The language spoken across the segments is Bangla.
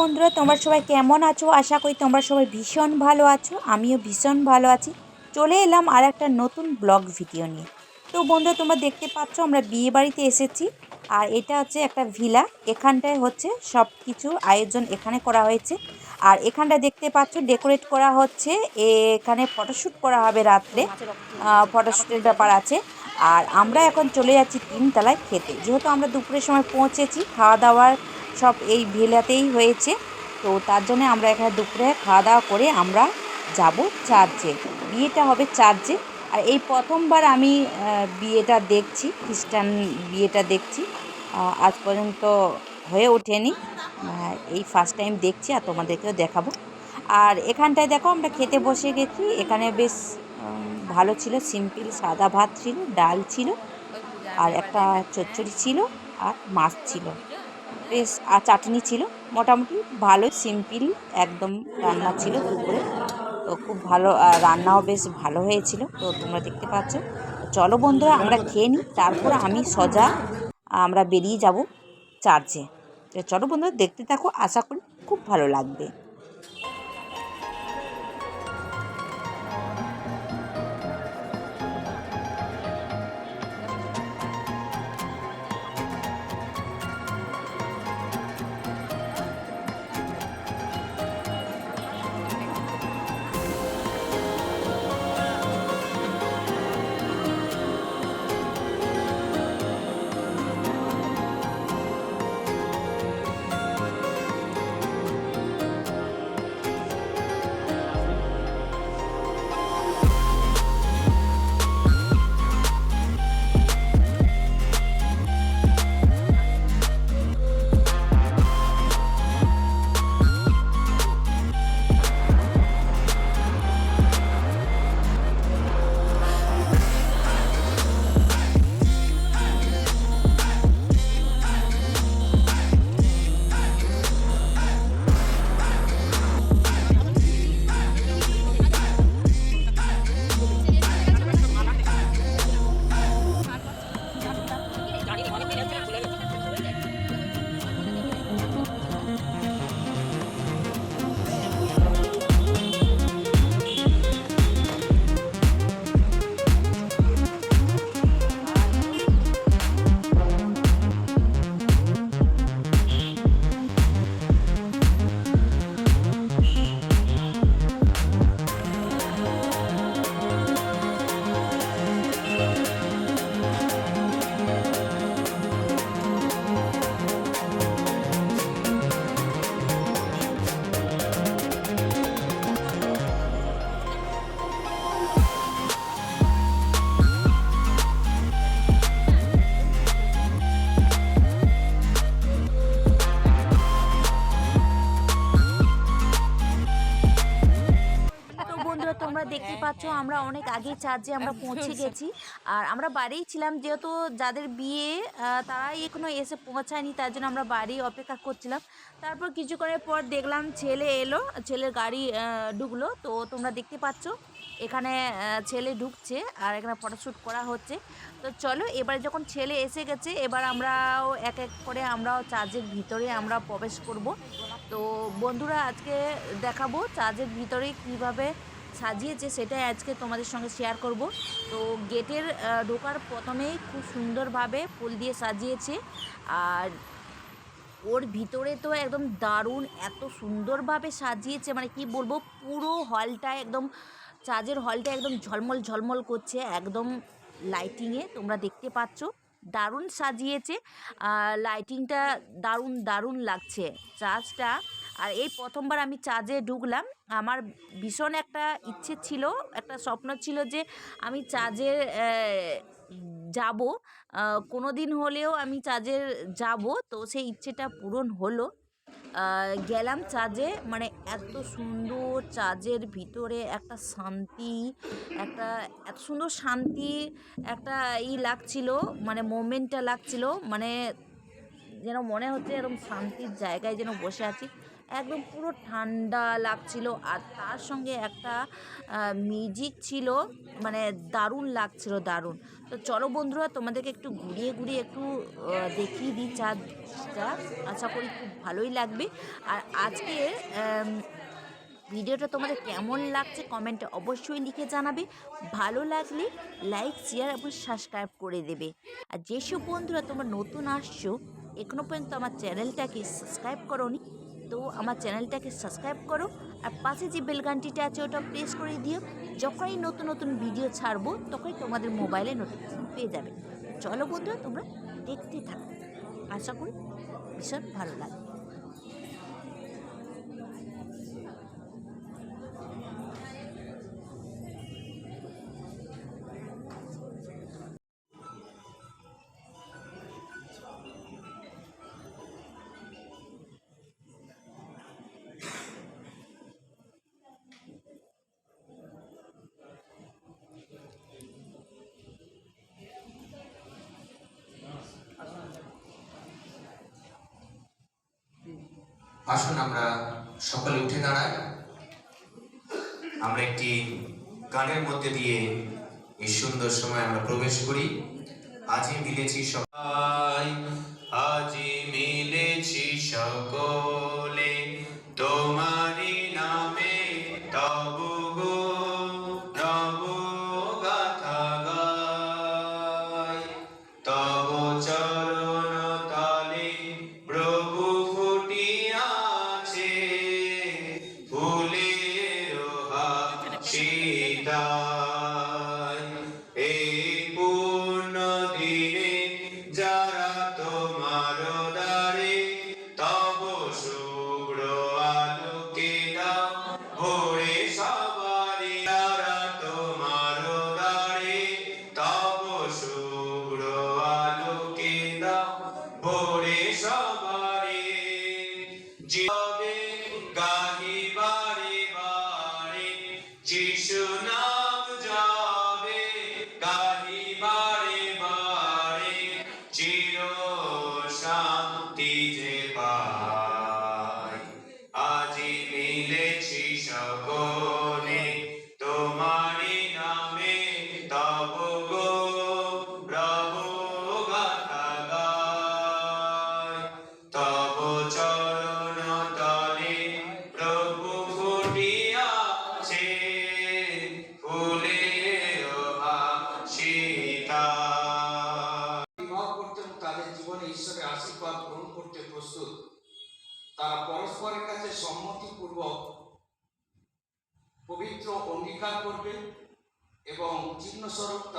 বন্ধুরা, তোমরা সবাই কেমন আছো? আশা করি তোমরা সবাই ভীষণ ভালো আছো, আমিও ভীষণ ভালো আছি। চলে এলাম আর একটা নতুন ব্লগ ভিডিও নিয়ে। তো বন্ধুরা, তোমরা দেখতে পাচ্ছ, আমরা বিয়ে বাড়িতে এসেছি, আর এটা হচ্ছে একটা ভিলা। এখানটায় হচ্ছে সব কিছু আয়োজন এখানে করা হয়েছে। আর এখানটা দেখতে পাচ্ছ, ডেকোরেট করা হচ্ছে, এখানে ফটোশ্যুট করা হবে রাত্রে। ফটোশ্যুটের ব্যাপার আছে। আর আমরা এখন চলে যাচ্ছি তিনতলায় খেতে। যেহেতু আমরা দুপুরের সময় পৌঁছেছি খাওয়া দাওয়ার সব এই ভিলাতেই হয়েছে। তো তার জন্য আমরা এখানে দুপুরে খাওয়া দাওয়া করে আমরা যাব চার্চে। বিয়েটা হবে চার্চে। আর এই প্রথমবার আমি বিয়েটা দেখছি, খ্রিস্টান বিয়েটা দেখছি। আজ পর্যন্ত হয়ে ওঠেনি। এই ফার্স্ট টাইম দেখছি আর তোমাদেরকেও দেখাবো। আর এখানটায় দেখো আমরা খেতে বসে গেছি। এখানে বেশ ভালো ছিল। সিম্পল সাদা ভাত ছিল, ডাল ছিল, আর একটা চচ্চড়ি ছিল, আর মাছ ছিল। বেশ আর চাটনি ছিল। মোটামুটি ভালো সিম্পল একদম রান্না ছিল দুপুরে। তো খুব ভালো রান্নাও বেশ ভালো হয়েছিল। তো তোমরা দেখতে পাচ্ছ। চলো বন্ধুরা, আমরা খেয়ে নিই। তারপর আমি সজা, আমরা বেরিয়ে যাব চার্চে। চলো বন্ধুরা, দেখতে থাকো। আশা করি খুব ভালো লাগবে। পাচ্ছ আমরা অনেক আগে চার্জে আমরা পৌঁছে গেছি। আর আমরা বাড়িই ছিলাম যেহেতু যাদের বিয়ে তারাই এখনও এসে পৌঁছায়নি তার জন্য আমরা বাড়ি অপেক্ষা করছিলাম। তারপর কিছুক্ষণের পর দেখলাম ছেলে এলো ছেলের গাড়ি ঢুকলো। তো তোমরা দেখতে পাচ্ছ এখানে ছেলে ঢুকছে আর এখানে ফটোশ্যুট করা হচ্ছে। তো চলো এবার যখন ছেলে এসে গেছে এবার আমরাও এক এক করে আমরাও চার্জের ভিতরে আমরা প্রবেশ করব। তো বন্ধুরা আজকে দেখাবো চার্জের ভিতরে কীভাবে সাজিয়েছে, সেটাই আজকে তোমাদের সঙ্গে শেয়ার করব। তো গেটের ঢোকার প্রথমেই খুব সুন্দরভাবে ফুল দিয়ে সাজিয়েছে। আর ওর ভিতরে তো একদম দারুণ এত সুন্দরভাবে সাজিয়েছে মানে কি বলব, পুরো হলটা একদম চার্জের হলটা একদম ঝলমল ঝলমল করছে, একদম লাইটিংয়ে তোমরা দেখতে পাচ্ছ। দারুণ সাজিয়েছে লাইটিংটা দারুণ দারুণ লাগছে। চার্জটা আর এই প্রথমবার আমি চার্জে ঢুকলাম, আমার ভীষণ একটা ইচ্ছে ছিল, একটা স্বপ্ন ছিল যে আমি চার্জে যাব কোনো দিন হলেও আমি চার্জে যাব, তো সেই ইচ্ছেটা পূরণ হলো। গেলাম চার্জে মানে এত সুন্দর চার্জের ভিতরে একটা শান্তি, একটা এত সুন্দর শান্তি, একটা ই লাগছিল মানে মোমেন্টটা লাগছিল মানে যেন মনে হচ্ছে এরকম শান্তির জায়গায় যেন বসে আছি। একদম পুরো ঠান্ডা লাগছিল আর তার সঙ্গে একটা মিউজিক ছিল মানে দারুণ লাগছিল, দারুণ। তো চলো বন্ধুরা, তোমাদেরকে একটু ঘুরিয়ে ঘুরিয়ে একটু দেখিয়ে দিই চাঁদটা। আশা করি খুব ভালোই লাগবে। আর আজকে ভিডিওটা তোমাদের কেমন লাগছে কমেন্টে অবশ্যই লিখে জানাবে। ভালো লাগলে লাইক, শেয়ার এবং সাবস্ক্রাইব করে দেবে। আর যেসব বন্ধুরা তোমরা নতুন আসছো এখনও পর্যন্ত আমার চ্যানেলটাকে সাবস্ক্রাইব করোনি তো আমার চ্যানেলটাকে সাবস্ক্রাইব করো আর পাশে যে বেলগানটিটা আছে ওটা প্রেস করে দিও। যখনই নতুন নতুন ভিডিও ছাড়বো, তখনই তোমাদের মোবাইলে নোটিফিকেশন পেয়ে যাবে। চলো বন্ধুরা, তোমরা দেখতে থাকো। আশা করি ভীষণ ভালো লাগবে। আসুন আমরা সকলে উঠে দাঁড়াই। আমরা একটি গানের মধ্যে দিয়ে এই সুন্দর সময় আমরা প্রবেশ করি। আজই মিলেছি সবাই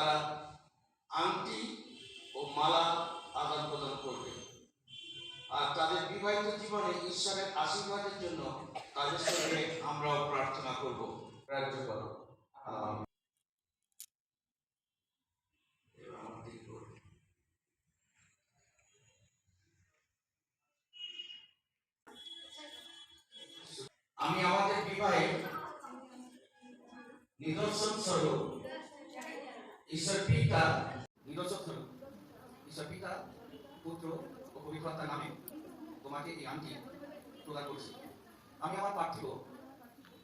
তারা আংটি ও মালা আদান প্রদান করবে। আর তাদের বিবাহিত জীবনে ঈশ্বরের আশীর্বাদের জন্য তাদের সঙ্গে আমরাও প্রার্থনা করব। রাজ্য করো। আমি আমাদের বিবাহে নিদর্শন স্বরূপ ঈশ্বর পিতা স্বরূপ ঈশ্বর পিতা পুত্র ও পবিত্রতার নামে তোমাকে এই আংটি প্রদান করছি। আমি আমার পার্থিব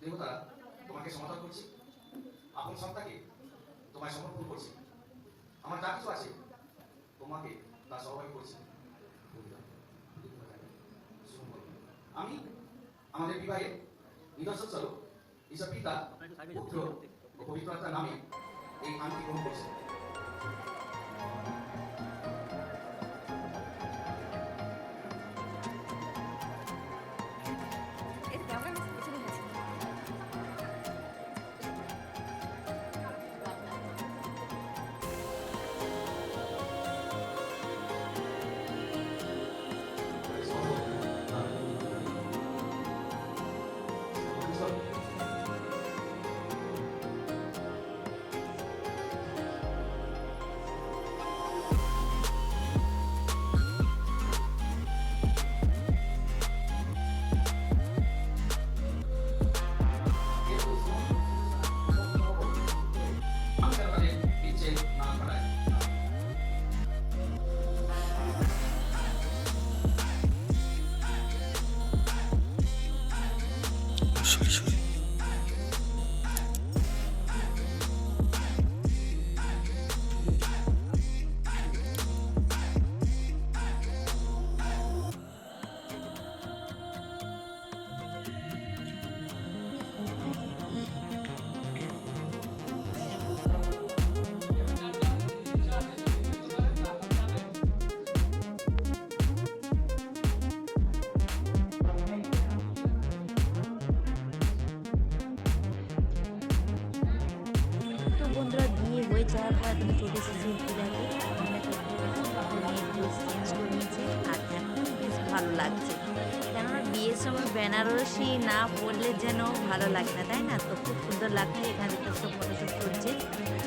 দেবতা তোমাকে সমাধান করছি। আপন সত্তাকে তোমায় সমর্পণ করছি। আমার যা কিছু আছে, তোমাকে তা সহবাই করছি। আমি আমাদের বিবাহে নিদর্শন স্বরূপ ঈশ্বর পিতা পুত্র ও পবিত্র আত্মার নামে এই আংটি গ্রহণ করছি যাওয়ার পর ফিরাতে ড্রেস চেঞ্জ করে নিয়েছে আর এখন বেশ ভালো লাগছে। কেননা বিয়ের সময় বেনারসি না পরলে যেন ভালো লাগে না তাই না? তো খুব সুন্দর লাগছে এখানে দেখতে সব ফটোশ্যুট করছে।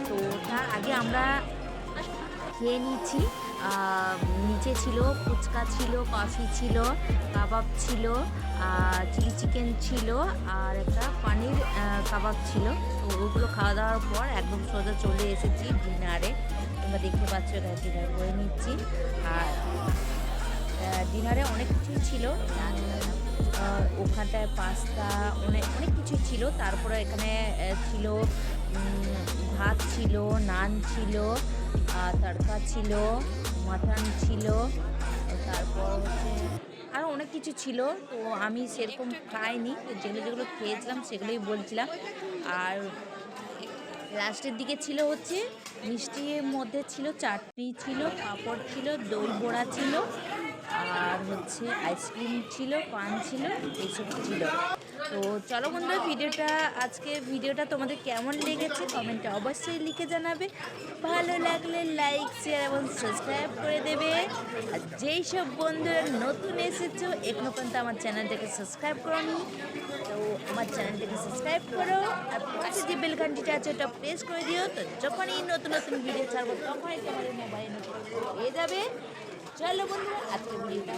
তো তার আগে আমরা খেয়ে আহ, নিচে ছিল ফুচকা ছিল কফি ছিল কাবাব ছিল চিলি চিকেন ছিল আর একটা পনির কাবাব ছিল। তো ওগুলো খাওয়া দাওয়ার পর একদম সোজা চলে এসেছি ডিনারে। তোমরা দেখতে পাচ্ছ এখানে ডিনার করে নিচ্ছি। আর ডিনারে অনেক কিছুই ছিল। ওখানটায় পাস্তা অনেক অনেক কিছুই ছিল। তারপরে এখানে ছিল ভাত ছিল, নান ছিল তড়কা ছিল, মাটন ছিল, তারপর হচ্ছে আরও অনেক কিছু ছিল, তো আমি সেরকম খাইনি। যেগুলো যেগুলো খেয়েছিলাম সেগুলোই বলছিলাম। আর লাস্টের দিকে ছিল হচ্ছে মিষ্টির মধ্যে ছিল, চাটনি ছিল, পাঁপড় ছিল, দই বড়া ছিল, আর হচ্ছে আইসক্রিম ছিল, পান ছিল, এইসব ছিল। তো চলো বন্ধুরা, ভিডিওটা, আজকে ভিডিওটা তোমাদের কেমন লেগেছে কমেন্টে অবশ্যই লিখে জানাবে। ভালো লাগলে লাইক শেয়ার এবং সাবস্ক্রাইব করে দেবে। আর যেই সব বন্ধুরা নতুন এসেছ, এখনও পর্যন্ত আমার চ্যানেলটাকে সাবস্ক্রাইব করোনি, তো আমার চ্যানেলটাকে সাবস্ক্রাইব করো। আর পাশে যে বেল ঘন্টিটা আছে, ওটা প্রেস করে দিও। তো যখনই নতুন নতুন ভিডিও ছাড়বো, তখনই তোমাদের মোবাইল পেয়ে যাবে। চলো বন্ধুরা আজকে ভিডিওটা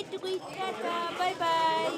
একটুকুই টাটা বাই বাই